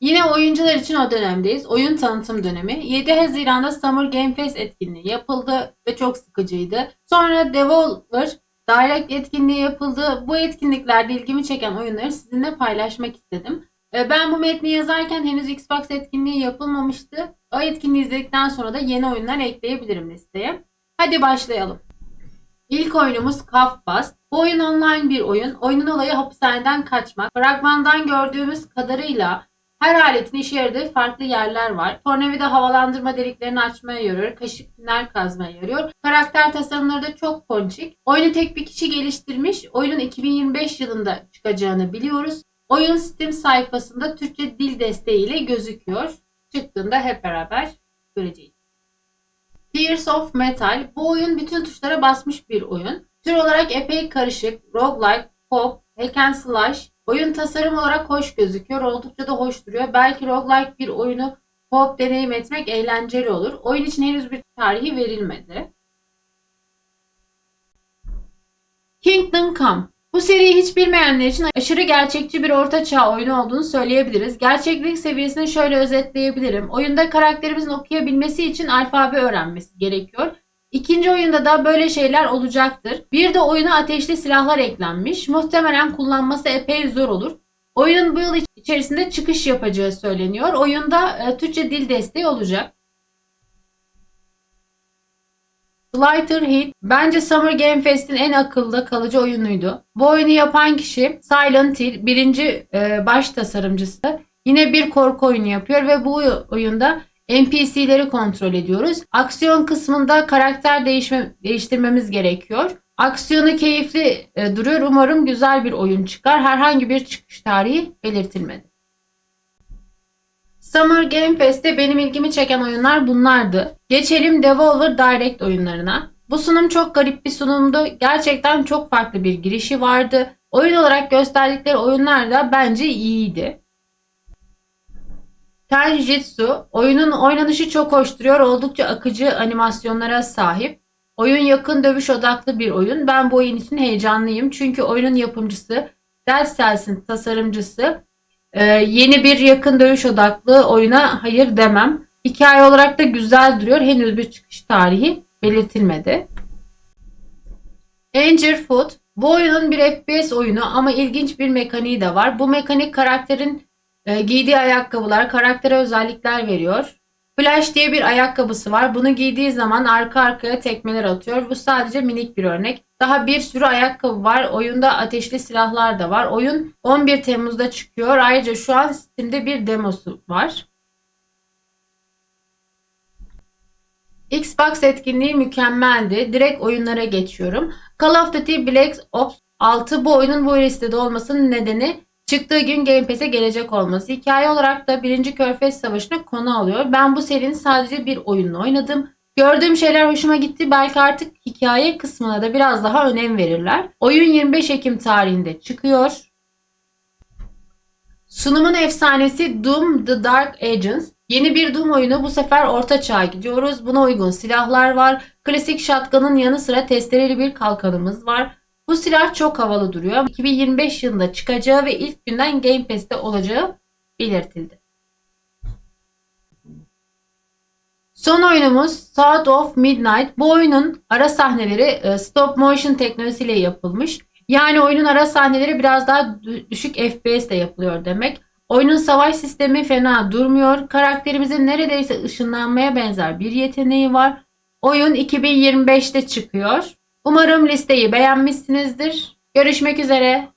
Yine oyuncular için o dönemdeyiz. Oyun tanıtım dönemi. 7 Haziran'da Summer Game Fest etkinliği yapıldı ve çok sıkıcıydı. Sonra Devolver Direct etkinliği yapıldı. Bu etkinliklerde ilgimi çeken oyunları sizinle paylaşmak istedim. E, Ben bu metni yazarken henüz Xbox etkinliği yapılmamıştı. O etkinliği izledikten sonra da yeni oyunlar ekleyebilirim listeye. Hadi başlayalım. İlk oyunumuz Kafbast. Bu oyun online bir oyun. Oyunun olayı hapishaneden kaçmak. Fragmandan gördüğümüz kadarıyla her aletin işe yaradığı farklı yerler var. Tornavida havalandırma deliklerini açmaya yarıyor. Kaşık tünel kazmaya yarıyor. Karakter tasarımları da çok ponçik. Oyunu tek bir kişi geliştirmiş. Oyunun 2025 yılında çıkacağını biliyoruz. Oyun Steam sayfasında Türkçe dil desteğiyle gözüküyor. Çıktığında hep beraber göreceğiz. Tears of Metal. Bu oyun bütün tuşlara basmış bir oyun. Tür olarak epey karışık, roguelike, pop, hack and slash. Oyun tasarım olarak hoş gözüküyor. Oldukça da hoş duruyor. Belki roguelike bir oyunu pop deneyim etmek eğlenceli olur. Oyun için henüz bir tarihi verilmedi. Kingdom Come. Bu seriyi hiç bilmeyenler için aşırı gerçekçi bir orta çağ oyunu olduğunu söyleyebiliriz. Gerçeklik seviyesini şöyle özetleyebilirim. Oyunda karakterimizin okuyabilmesi için alfabe öğrenmesi gerekiyor. İkinci oyunda da böyle şeyler olacaktır. Bir de oyuna ateşli silahlar eklenmiş. Muhtemelen kullanması epey zor olur. Oyunun bu yıl içerisinde çıkış yapacağı söyleniyor. Oyunda e, Türkçe dil desteği olacak. Slider Hit bence Summer Game Fest'in en akılda kalıcı oyunuydu. Bu oyunu yapan kişi Silent Hill birinci e, baş tasarımcısı. Yine bir korku oyunu yapıyor ve bu oyunda NPC'leri kontrol ediyoruz. Aksiyon kısmında karakter değişme, değiştirmemiz gerekiyor. Aksiyonu keyifli e, duruyor. Umarım güzel bir oyun çıkar. Herhangi bir çıkış tarihi belirtilmedi. Summer Game Fest'te benim ilgimi çeken oyunlar bunlardı. Geçelim Devolver Direct oyunlarına. Bu sunum çok garip bir sunumdu. Gerçekten çok farklı bir girişi vardı. Oyun olarak gösterdikleri oyunlar da bence iyiydi. Tenjitsu oyunun oynanışı çok hoş duruyor. Oldukça akıcı animasyonlara sahip. Oyun yakın dövüş odaklı bir oyun. Ben bu oyun için heyecanlıyım. Çünkü oyunun yapımcısı Dead Cells'in tasarımcısı ee, yeni bir yakın dövüş odaklı oyuna hayır demem. Hikaye olarak da güzel duruyor. Henüz bir çıkış tarihi belirtilmedi. Anger Food bu oyunun bir FPS oyunu ama ilginç bir mekaniği de var. Bu mekanik karakterin e, giydiği ayakkabılar karaktere özellikler veriyor. Flash diye bir ayakkabısı var. Bunu giydiği zaman arka arkaya tekmeler atıyor. Bu sadece minik bir örnek. Daha bir sürü ayakkabı var. Oyunda ateşli silahlar da var. Oyun 11 Temmuz'da çıkıyor. Ayrıca şu an Steam'de bir demosu var. Xbox etkinliği mükemmeldi. Direkt oyunlara geçiyorum. Call of Duty Black Ops 6 bu oyunun bu listede olmasının nedeni çıktığı gün Game Pass'e gelecek olması. Hikaye olarak da 1. Körfez Savaşı'na konu alıyor. Ben bu serinin sadece bir oyununu oynadım. Gördüğüm şeyler hoşuma gitti. Belki artık hikaye kısmına da biraz daha önem verirler. Oyun 25 Ekim tarihinde çıkıyor. Sunumun efsanesi Doom The Dark Agents. Yeni bir Doom oyunu bu sefer orta çağa gidiyoruz. Buna uygun silahlar var. Klasik shotgun'ın yanı sıra testereli bir kalkanımız var. Bu silah çok havalı duruyor. 2025 yılında çıkacağı ve ilk günden Game Pass'te olacağı belirtildi. Son oyunumuz South of Midnight. Bu oyunun ara sahneleri e, stop motion teknolojisiyle yapılmış. Yani oyunun ara sahneleri biraz daha düşük FPS ile yapılıyor demek. Oyunun savaş sistemi fena durmuyor. Karakterimizin neredeyse ışınlanmaya benzer bir yeteneği var. Oyun 2025'te çıkıyor. Umarım listeyi beğenmişsinizdir. Görüşmek üzere.